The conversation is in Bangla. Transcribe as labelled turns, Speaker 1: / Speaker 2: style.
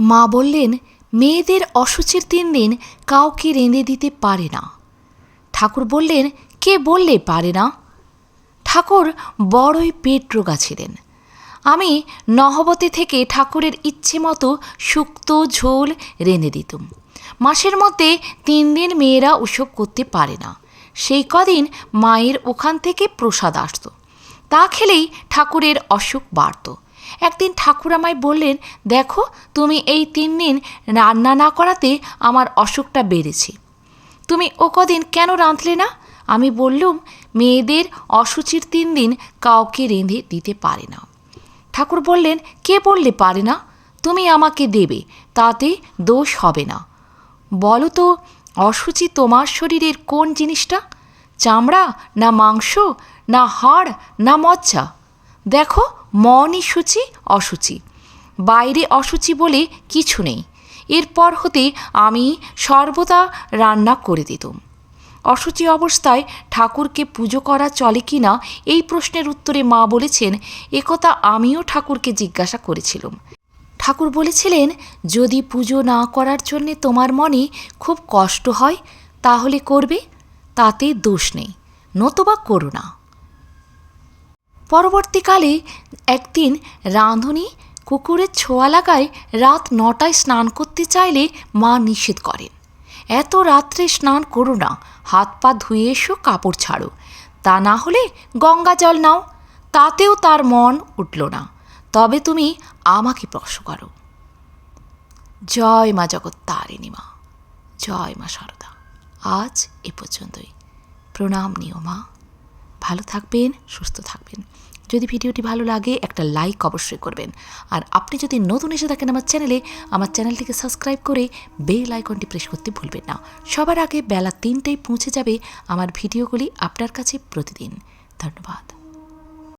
Speaker 1: মা বললেন, মেয়েদের অসুচির তিন দিন কাউকে রেঁধে দিতে পারে না। ঠাকুর বললেন, কে বললে পারে না? ঠাকুর বড়ই পেট রোগা ছিলেন। আমি নহবতে থেকে ঠাকুরের ইচ্ছে মতো শুক্তো ঝোল রেঁধে দিতুম। মাসের মধ্যে তিন দিন মেয়েরা ওসব করতে পারে না। সেই কদিন মায়ের ওখান থেকে প্রসাদ আসতো। তা খেলেই ঠাকুরের অসুখ বাড়ত। একদিন ঠাকুর বললেন, দেখো, তুমি এই তিন দিন রান্না না করাতে আমার অসুখটা বেড়েছে। তুমি ও কদিন কেন রাঁধলে না? আমি বললুম, মেয়েদের অসুচির তিন দিন কাউকে রেঁধে দিতে পারে না। ঠাকুর বললেন, কে বললে পারে না? তুমি আমাকে দেবে, তাতে দোষ হবে না। বলো তো, অসুচি তোমার শরীরের কোন জিনিসটা? চামড়া না মাংস, না হাড়, না মজ্জা? দেখো মনই সূচি, অসুচি। বাইরে অসুচি বলে কিছু নেই। এরপর হতে আমি সর্বদা রান্না করে দিতাম। অসুচি অবস্থায় ঠাকুরকে পুজো করা চলে কি না, এই প্রশ্নের উত্তরে মা বলেছেন, একথা আমিও ঠাকুরকে জিজ্ঞাসা করেছিলাম। ঠাকুর বলেছিলেন, যদি পুজো না করার জন্যে তোমার মনে খুব কষ্ট হয়, তাহলে করবে, তাতে দোষ নেই, নতবা করো না। পরবর্তীকালে একদিন রাঁধুনি কুকুরের ছোঁয়া লাগায় রাত নটায় স্নান করতে চাইলে মা নিষেধ করেন। এত রাত্রে স্নান করো না, হাত পা ধুয়ে এসো, কাপড় ছাড়ো। তা না হলে গঙ্গা জল নাও, তাতেও তার মন উঠল না। তবে তুমি আমাকে স্পর্শ করো। জয় মা জগত্তারিণী মা, জয় মা সারদা। আজ এ পর্যন্তই। প্রণাম নিও মা। ভালো থাকবেন, সুস্থ থাকবেন। যদি ভিডিওটি ভালো লাগে, একটা লাইক অবশ্যই করবেন। আর আপনি যদি নতুন এসে থাকেন আমার চ্যানেলে, আমার চ্যানেলটিকে সাবস্ক্রাইব করে বেল আইকনটি প্রেস করতে ভুলবেন না। সবার আগে বেলা তিনটেই পৌঁছে যাবে আমার ভিডিওগুলি আপনার কাছে প্রতিদিন। ধন্যবাদ।